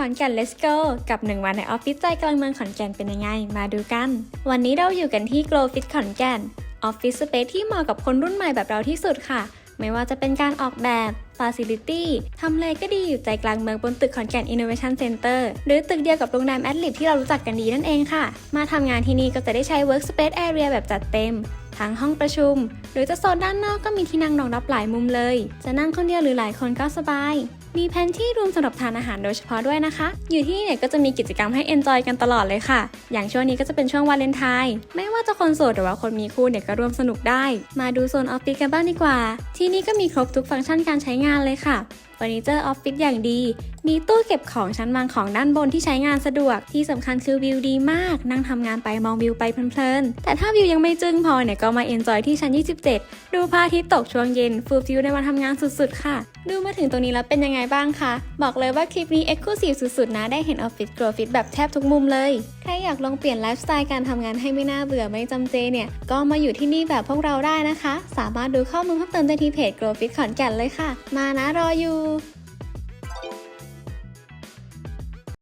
ขอนแก่น Let's Go กับ 1 วันในออฟฟิศใจกลางเมืองขอนแก่นเป็นยังไง มาดูกัน วันนี้เราอยู่กันที่ Glow Fit ขอนแก่นออฟฟิศสเปซที่เหมาะกับคนรุ่นใหม่แบบเราที่สุดค่ะ ไม่ว่าจะเป็นการออกแบบ Facility ทำเลก็ดีอยู่ใจกลางเมืองบนตึกขอนแก่น Innovation Center หรือตึกเดียวกับโรงแรมแอดลิที่เรารู้จักกันดีนั่นเองค่ะ มาทำงานที่นี่ก็จะได้ใช้ Workspace Area แบบจัดเต็ม ทั้งห้องประชุม รือจะโซนด้านนอกก็มีที่นั่งรองรับหลายมุมเลย จะนั่งคนเดียวหรือหลายคนก็สบาย มีแพนที่รูมสำหรับทานอาหารโดยเฉพาะด้วยนะคะ อยู่ที่นี่เนี่ยก็จะมีกิจกรรมให้เอนจอยกันตลอดเลยค่ะ อย่างช่วงนี้ก็จะเป็นช่วงวาเลนไทน์ ไม่ว่าจะคนโสดหรือว่าคนมีคู่เนี่ยก็ร่วมสนุกได้ มาดูโซนออฟฟิศกันบ้างดีกว่า ที่นี่ก็มีครบทุกฟังก์ชันการใช้งานเลยค่ะเฟอร์นิเจอร์ออฟฟิศอย่างดี มีตู้เก็บของชั้นวางของด้านบนที่ใช้งานสะดวก ที่สำคัญคือวิวดีมาก นั่งทำงานไปมองวิวไปเพลินๆ แต่ถ้าวิวยังไม่จึ้งพอเนี่ยก็มาเอนจอยที่ชั้น27ดูพระอาทิตย์ตกช่วงเย็นฟูลฟิวในวันทำงานสุดๆ ค่ะ ดูมาถึงตรงนี้แล้วเป็นยังไงบ้างคะ บอกเลยว่าคลิปนี้เอ็กซ์คลูซีฟสุดๆ นะ ได้เห็นออฟฟิศกรอฟิตแบบแทบทุกมุมเลย ใครอยากลองเปลี่ยนไลฟ์สไตล์การทำงานให้ไม่น่าเบื่อไม่จำเจเนี่ย ก็มาอยู่ที่นี่แบบพวกเราได้นะคะ สามารถดูข้อมูลเพิ่มเติมได้ที่เพจกรอฟิตขอนแก่นเลยค่ะ มานะรออยู่